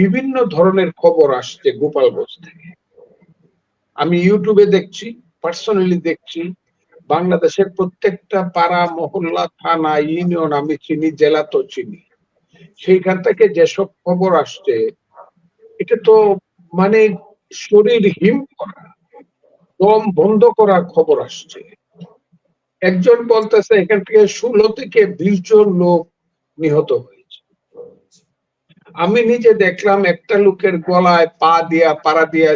বিভিন্ন ধরনের খবর আসছে গোপালগঞ্জ থেকে। আমি ইউটিউবে দেখছি পার্সোনালি দেখছি, বাংলাদেশের প্রত্যেকটা পাড়া, মহল্লা, থানা ইউনিয়ন আমি চিনি, জেলা তো চিনি। সেইখান থেকে যেসব খবর আসছে, এটা তো মানে শরীর হিম করা, দম বন্ধ করার খবর আসছে। একজন বলতেছে, এখান থেকে ষোলো থেকে বিশ জন লোক নিহত হয়েছে। আমি নিজে দেখলাম একটা লোকের গলায় পা দিয়া, পাড়া দিয়া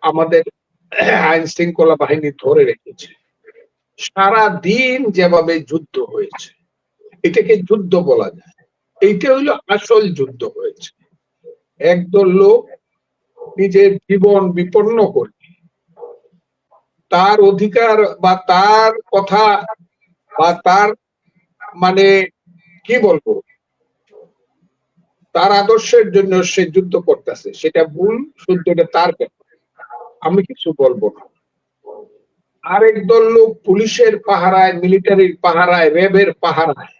আমাদের আইন শৃঙ্খলা বাহিনী ধরে রেখেছে। সারা দিন যেভাবে যুদ্ধ হয়েছে, এটাকে যুদ্ধ বলা যায়। এইটা হইল আসল যুদ্ধ হয়েছে। একদল লোক নিজের জীবন বিপন্ন করে, তার অধিকার বা তার কথা বা তার মানে কি বলব? তার আদর্শের জন্য সে যুদ্ধ করতেছে। সেটা ভুল শুদ্ধটা তার ব্যাপার। আমি কিছু বলব না। আরেক দল লোক পুলিশের পাহারায়, মিলিটারির পাহারায়, র্যাবের পাহারায়,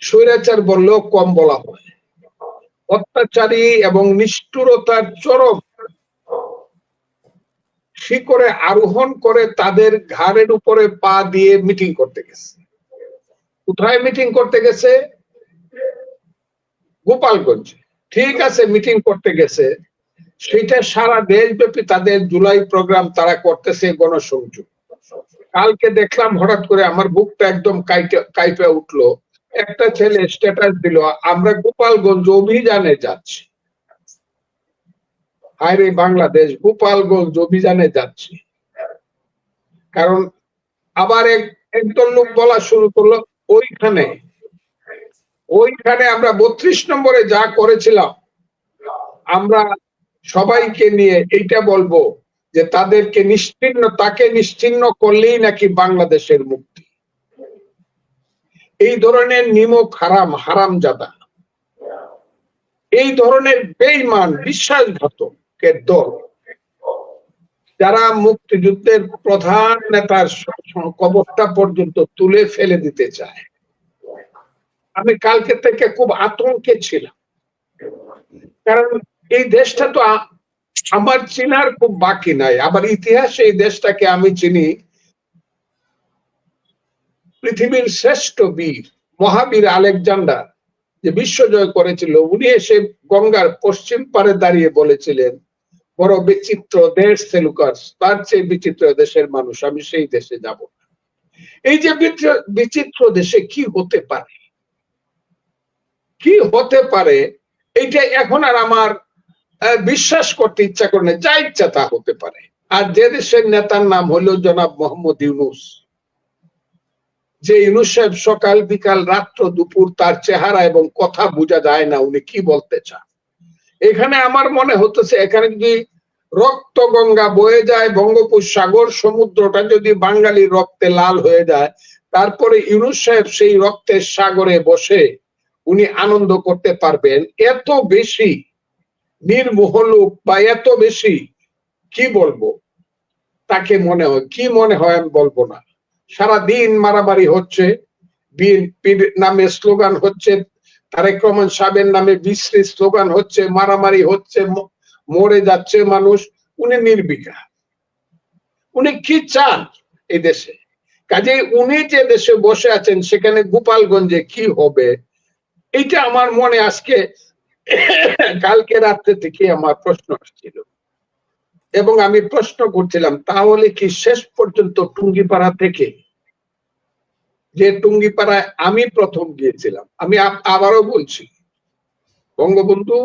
স্বৈরাচার বললেও কম বলা হয়। অত্যাচারী এবং নিষ্ঠুরতার চরম শিকড়ে আরোহণ করে তাদের ঘাড়ের উপরে পা দিয়ে মিটিং করতে গেছে। কোথায় মিটিং করতে গেছে? গোপালগঞ্জে। ঠিক আছে মিটিং করতে গেছে। সেটা সারা দেশব্যাপী তাদের জুলাই প্রোগ্রাম তারা করতেছে গণসংযোগ। কালকে দেখলাম হঠাৎ করে আমার বুকটা একদম কাইপে উঠল। একটা ছেলে স্ট্যাটাস দিল, আমরা গোপালগঞ্জ অভিযানে যাচ্ছি। হায়রে বাংলাদেশ, গোপালগঞ্জ অভিযানে যাচ্ছি। কারণ আবার এক, একদল লোক বলা শুরু করল, ওইখানে ওইখানে আমরা বত্রিশ নম্বরে যা করেছিলাম, আমরা সবাইকে নিয়ে এইটা বলব যে তাদেরকে নিশ্চিন্ন, তাকে নিশ্চিন্ন করলেই নাকি বাংলাদেশের মুক্তি। এই ধরনের নিমক হারাম হারাম জাদা এই ধরনের বেইমান বিশ্বাসঘাতকের দল। যারা মুক্তিযুদ্ধের প্রধান নেতার কবরটা পর্যন্ত তুলে ফেলে দিতে চায়। আমি কালকে থেকে খুব আতঙ্কে ছিলাম। কারণ এই দেশটা তো আমার চিনার খুব বাকি নাই। আবার ইতিহাসে এই দেশটাকে আমি চিনি। পৃথিবীর শ্রেষ্ঠ বীর, মহাবীর আলেকজান্ডার যে বিশ্বজয় করেছিল, উনি এসে গঙ্গার পশ্চিম পারে দাঁড়িয়ে বলেছিলেন, বড় বিচিত্র দেশ, সেলুকাস, তার চেয়ে বিচিত্র দেশের মানুষ, আমি সেই দেশে যাব এই যে বিচিত্র দেশে কি হতে পারে? কি হতে পারে? এইটা এখন আর আমার বিশ্বাস করতে ইচ্ছা করে না যা ইচ্ছা তা হতে পারে। আর যে দেশের নেতার নাম হলো জনাব মোহাম্মদ ইউনুস। যে ইউনুস সাহেব সকাল বিকাল রাত্র দুপুর তার চেহারা এবং কথা বোঝা যায় না, উনি কি বলতে চান? এখানে আমার মনে হতেছে, এখানে যদি রক্ত গঙ্গা বয়ে যায়, বঙ্গোপসাগর সমুদ্রটা যদি বাঙালির রক্তে লাল হয়ে যায়, তারপরে ইউনুস সাহেব সেই রক্তের সাগরে বসে উনি আনন্দ করতে পারবেন। এত বেশি নির্মোহলুক বা এত বেশি, কি বলব? তাকে মনে হয়, কি মনে হয় আমি বলব না। সারা দিন মারামারি হচ্ছে, বিএনপির নামে স্লোগান হচ্ছে, তারেক রহমান সাহেবের নামে বিশ্রী স্লোগান হচ্ছে, মারামারি হচ্ছে মরে যাচ্ছে মানুষ। উনি নির্বিকা উনি কি চান এই দেশে? কাজে উনি যে দেশে বসে আছেন, সেখানে গোপালগঞ্জে কি হবে? এটা আমার মনে আজকে, কালকে রাত্রে থেকে আমার প্রশ্ন আসছিল। এবং আমি প্রশ্ন করছিলাম, তাহলে কি শেষ পর্যন্ত টুঙ্গিপাড়া থেকে, যে টুঙ্গিপাড়ায় আমি প্রথম গিয়েছিলাম, আমি আবারও বলছি, বঙ্গবন্ধু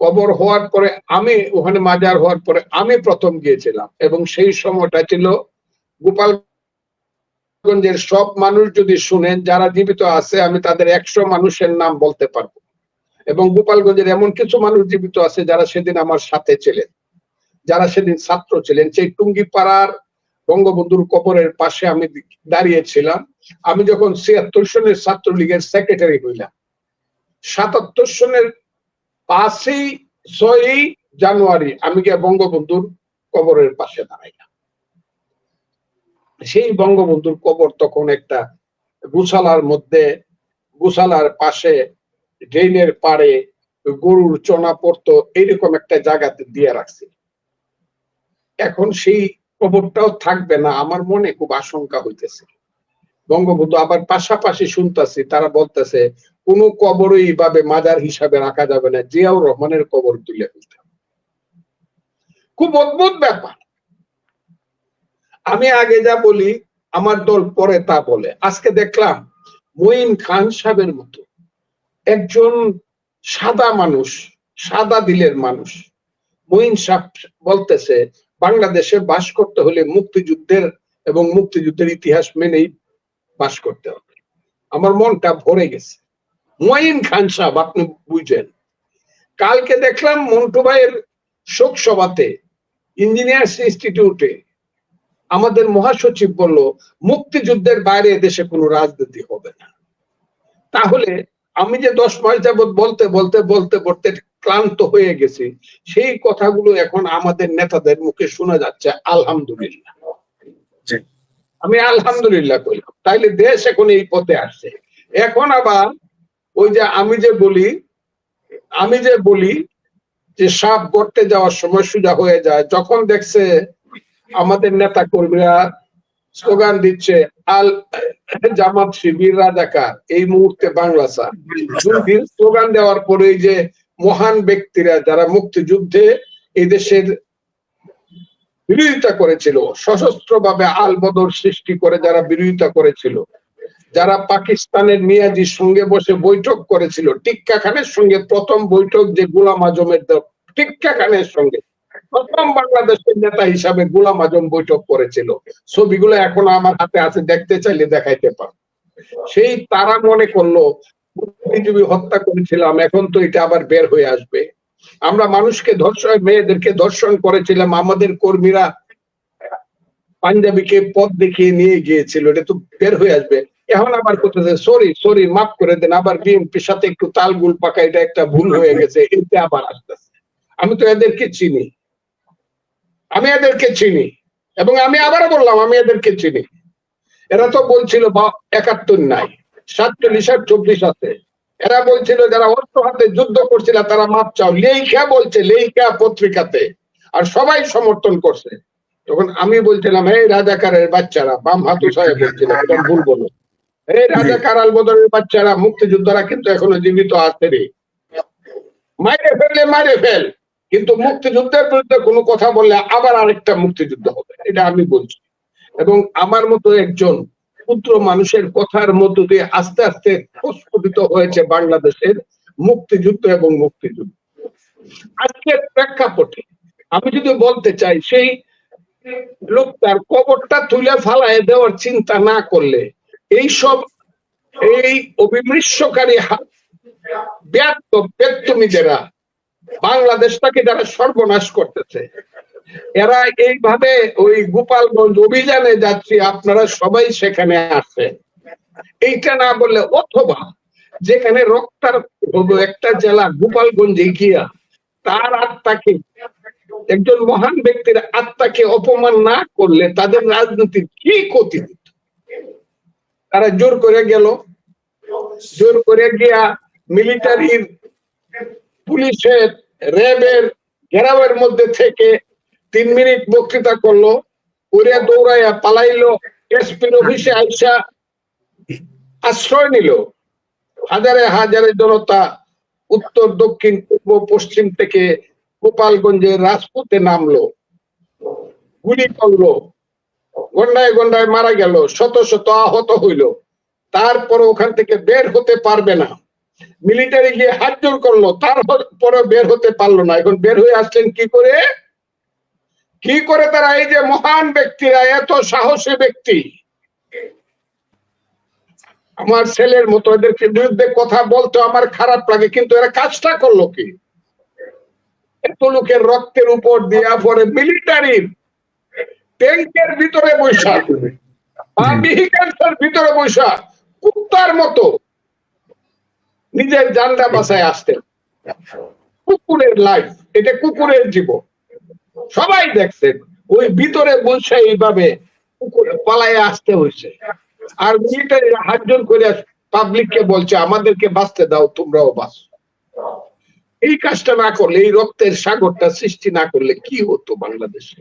কবর হওয়ার পরে আমি, ওখানে মাজার হওয়ার পরে আমি প্রথম গিয়েছিলাম, এবং সেই সময়টা ছিল গোপালগঞ্জের সব মানুষ যদি শুনেন, যারা জীবিত আছে, আমি তাদের একশো মানুষের নাম বলতে পারব। এবং গোপালগঞ্জের এমন কিছু মানুষ জীবিত আছে, যারা সেদিন আমার সাথে ছিলেন। যারা সেদিন ছাত্র ছিলেন। সেই টুঙ্গি পাড়ার বঙ্গবন্ধুর কবরের পাশে আমি দাঁড়িয়েছিলাম। আমি যখন ছিয়াত্তর সনের ছাত্রলীগের সেক্রেটারি হইলাম। সাতাত্তর সনের পাঁচই, ছয়ই জানুয়ারি আমি গিয়ে বঙ্গবন্ধুর কবরের পাশে দাঁড়াইলাম। সেই বঙ্গবন্ধুর কবর তখন একটা গুছালার মধ্যে, গুছালার পাশে, ড্রেনের পাড়ে গরুর চনা পড়তো, এরকম একটা জায়গাতে দিয়ে রাখছে। এখন সেই কবরটাও থাকবে না, আমার মনে খুব আশঙ্কা হইতেছে। বঙ্গবন্ধু আবার পাশাপাশি শুনতেছি, তারা বলতেছে, কোন কবরই এইভাবে মাজার হিসাবে রাখা যাবে না, জিয়াউর রহমানের কবর তুলে ফেলতে খুব অদ্ভুত ব্যাপার। আমি আগে যা বলি, আমার দল পরে তা বলে। আজকে দেখলাম মঈন খান সাহেবের মতো একজন সাদা মানুষ, সাদা দিলের মানুষ। মঈন সাহেব বলতেছে, বাংলাদেশে বাস করতে হলে মুক্তিযুদ্ধের এবং মুক্তিযুদ্ধের ইতিহাস মেনেই বাস করতে হবে। আমার মনটা ভরে গেছে। মঈন খান সাহেব, আপনি বুঝেন। কালকে দেখলাম মন্টু ভাইয়ের শোক সভাতে ইঞ্জিনিয়ার্স ইনস্টিটিউটে আমাদের মহাসচিব বলল মুক্তিযুদ্ধের বাইরে দেশে কোনো রাজনীতি হবে না। তাহলে আমি যে দশ মাস যাবৎ বলতে বলতে বলতে বলতে ক্লান্ত হয়ে গেছি সেই কথাগুলো এখন আমাদের নেতাদের মুখে শোনা যাচ্ছে আলহামদুলিল্লাহ। আমি আলহামদুলিল্লাহ কইলাম। তাইলে দেশ এখন এই পথে আসছে। এখন আবার ওই যে আমি যে বলি আমি যে বলি যে সাপ গড়তে যাওয়ার সময় সোজা হয়ে যায় যখন দেখছে আমাদের নেতা কর্মীরা স্লোগান দিচ্ছে, আল জামাত শিবির রাজাকার। এই মুহূর্তে বাংলা স্যার। স্লোগান দেওয়ার পরে যে মহান ব্যক্তিরা যারা মুক্তিযুদ্ধে এই দেশের বিরোধিতা করেছিল সশস্ত্র ভাবে আল বদর সৃষ্টি করে যারা বিরোধিতা করেছিল, যারা পাকিস্তানের মিয়াজির সঙ্গে বসে বৈঠক করেছিল টিক্কা খানের সঙ্গে প্রথম বৈঠক যে গোলাম আজমের টিক্কা খানের সঙ্গে। প্রথম বাংলাদেশের নেতা হিসাবে গোলাম আজম বৈঠক করেছিল। ছবিগুলো এখনও আমার হাতে আছে, দেখতে চাইলে দেখাইতে পার। সেই তারা মনে করল, বুদ্ধিজীবী হত্যা করেছিলাম, এখন তো এটা আবার বের হয়ে আসবে। আমরা মানুষকে ধর্ষণ, মেয়েদেরকে ধর্ষণ করেছিলাম, আমাদের কর্মীরা পাঞ্জাবিকে পথ দেখিয়ে নিয়ে গিয়েছিল, এটা তো বের হয়ে আসবে। এখন আবার করতেছে, সরি সরি, মাফ করে দেন, আবার বিএনপির সাথে একটু তালগুল পাকা এটা একটা ভুল হয়ে গেছে, এতে আবার আসতেছে। আমি তো এদেরকে চিনি। আমি এদেরকে চিনি। এবং আমি আবারও বললাম, আমি এদেরকে চিনি। এরা তো বলছিল একাত্তর নাই, সাতচল্লিশ আর চব্বিশ আছে। এরা বলছিল, যারা অস্ত্র হাতে যুদ্ধ করছিল, তারা মাপ চাও। লেইখা বলছে, লেইখা পত্রিকাতে। আর সবাই সমর্থন করছে। তখন আমি বলছিলাম এই রাজাকারের বাচ্চারা, বাম হাতু সাহেব বলছিলাম ভুল বলো। এই রাজাকার আল বদরের বাচ্চারা, মুক্তিযোদ্ধারা কিন্তু এখনও জীবিত আছে রে মাইরে ফেললে মাইরে ফেল। কিন্তু মুক্তিযুদ্ধের বিরুদ্ধে কোনো কথা বললে আবার আরেকটা মুক্তিযুদ্ধ হবে, এটা আমি বলছি। এবং আমার মতো একজন ক্ষুদ্র মানুষের কথার মধ্য দিয়ে আস্তে আস্তে প্রস্ফুটিত হয়েছে বাংলাদেশের মুক্তিযুদ্ধ এবং মুক্তিযুদ্ধ। আজকের প্রেক্ষাপটে আমি যদি বলতে চাই, সেই লোকটার কবরটা তুলে ফালায় দেওয়ার চিন্তা না করলে এই সব এই অবিমৃষ্যকারী হা- ব্যর্থ ব্যর্থমীদেরা বাংলাদেশটাকে যারা সর্বনাশ করতেছে, এরা এইভাবে ওই গোপালগঞ্জ অভিযানে যাচ্ছি, আপনারা সবাই সেখানে আসেন এইটা না বললে অথবা যেখানে রক্তার একটা জেলা গোপালগঞ্জে গিয়া তার আত্মাকে, একজন মহান ব্যক্তির আত্মাকে অপমান না করলে তাদের রাজনীতির কি ক্ষতি তারা জোর করে গেল, জোর করে গিয়া মিলিটারির পুলিশের র্যাবের ঘেরাওয়ের মধ্যে থেকে তিন মিনিট বক্তৃতা করল, উড়ে দৌড়াইয়া পালাইলো, এসপির অফিসে আইসা আশ্রয় নিল। হাজারে হাজারে জনতা উত্তর, দক্ষিণ, পূর্ব, পশ্চিম থেকে গোপালগঞ্জের রাজপুতে নামলো, গুলি করল, গন্ডায় গন্ডায় মারা গেল, শত শত আহত হইল। তারপর ওখান থেকে বের হতে পারবে না। মিলিটারি গিয়ে হাত জোর করল তারপরে বের হতে পারল না। এখন বের হয়ে আসলেন কি করে? কি করে তারা এই যে মহান ব্যক্তিরা এত সাহসী ব্যক্তি? আমার ছেলের মতো এদেরকে বিরুদ্ধে কথা বলতে আমার খারাপ লাগে কিন্তু এরা কাজটা করল কি? এত লোকের রক্তের উপর দেওয়া পরে মিলিটারির ট্যাঙ্কের ভিতরে বৈশাখ। ভেহিকালসের ভিতরে বৈশাখ। কুত্তার মতো। নিজের জানটা বাসায় আসতেন কুকুরের লাইফ এটা কুকুরের জীবন। সবাই দেখছেন, ওই ভিতরে বসে এইভাবে কুকুরে পালায় আসতে হয়েছে আর মিলিটারি হাতজন করে পাবলিককে বলছে, আমাদেরকে বাঁচতে দাও, তোমরাও বাঁচ। এই কাজটা না করলে, এই রক্তের সাগরটা সৃষ্টি না করলে কি হতো বাংলাদেশে?